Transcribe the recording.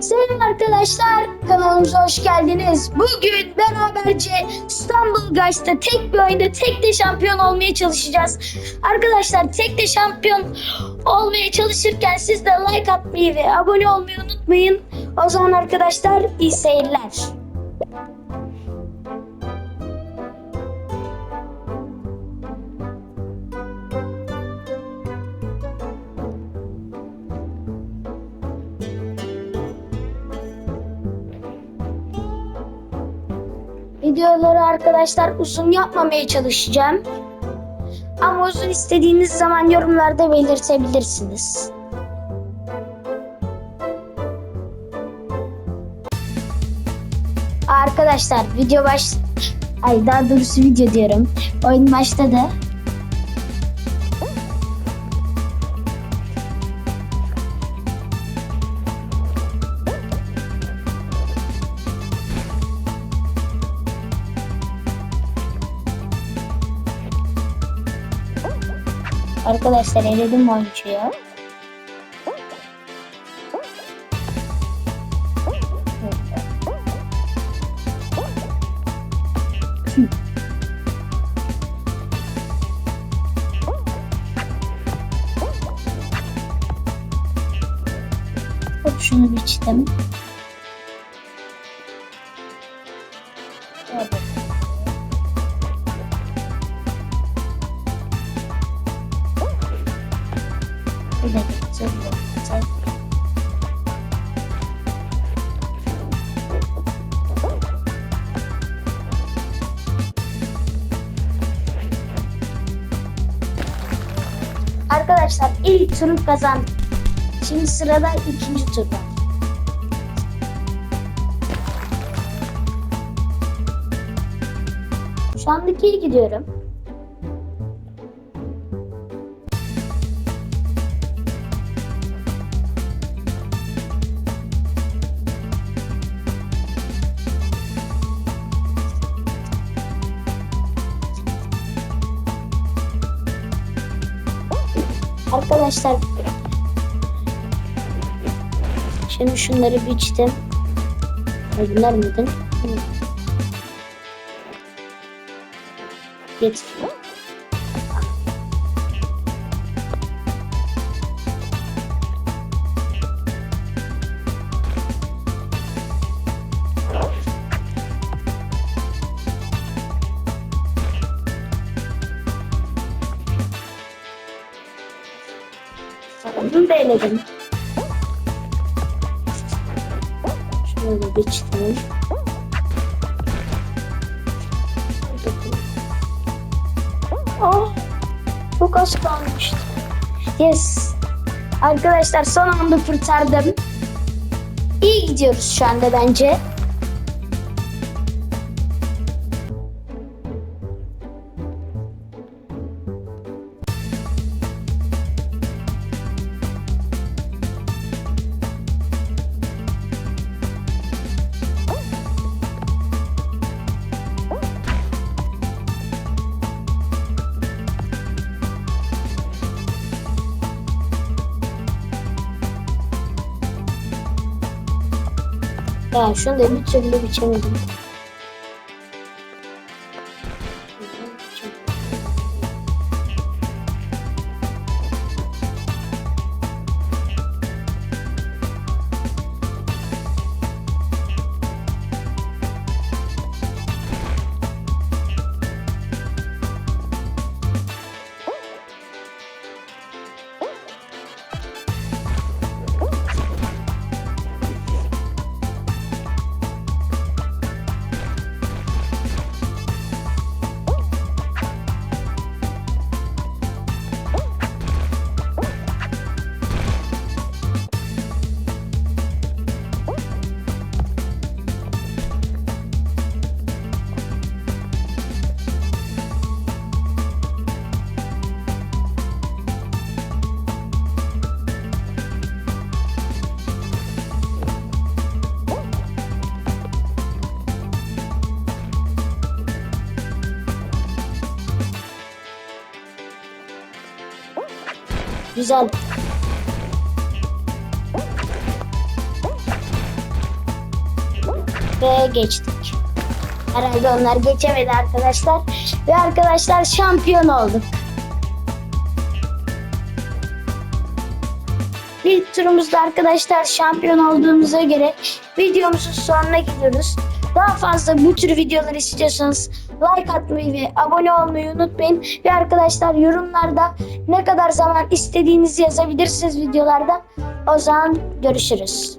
Selam arkadaşlar, kanalımıza hoş geldiniz. Bugün beraberce İstanbul Guys'ta tek bir oyunda tek de şampiyon olmaya çalışacağız. Arkadaşlar tek de şampiyon olmaya çalışırken siz de like atmayı ve abone olmayı unutmayın. O zaman arkadaşlar iyi seyirler. Videoları arkadaşlar uzun yapmamaya çalışacağım. Ama uzun istediğiniz zaman yorumlarda belirtebilirsiniz. Arkadaşlar video baş... Ay daha doğrusu video diyorum. Oyun başladı. Arkadaşlar eledim oyuncuyu. Hop şunu biçtim. Evet. Bir dakika. Arkadaşlar ilk turu kazandık. Şimdi sırada ikinci tur var. Şu andaki iyi gidiyorum. Arkadaşlar Şimdi şunları biçtim. Ay, Bunlar mıydı? Getir. Bunu da eledim. Şöyle biçtim. Oh, çok az kalmıştı. Yes. Arkadaşlar son anda kurtardım. İyi gidiyoruz şu anda bence. Ya şunu da bir türlü biçemedim. Güzel. Ve geçtik. Herhalde onlar geçemedi arkadaşlar. Ve arkadaşlar şampiyon olduk. İlk turumuzda arkadaşlar şampiyon olduğumuza göre videomuzun sonuna gidiyoruz. Daha fazla bu tür videolar istiyorsanız like atmayı ve abone olmayı unutmayın. Ve arkadaşlar yorumlarda ne kadar zaman istediğinizi yazabilirsiniz videolarda. O zaman görüşürüz.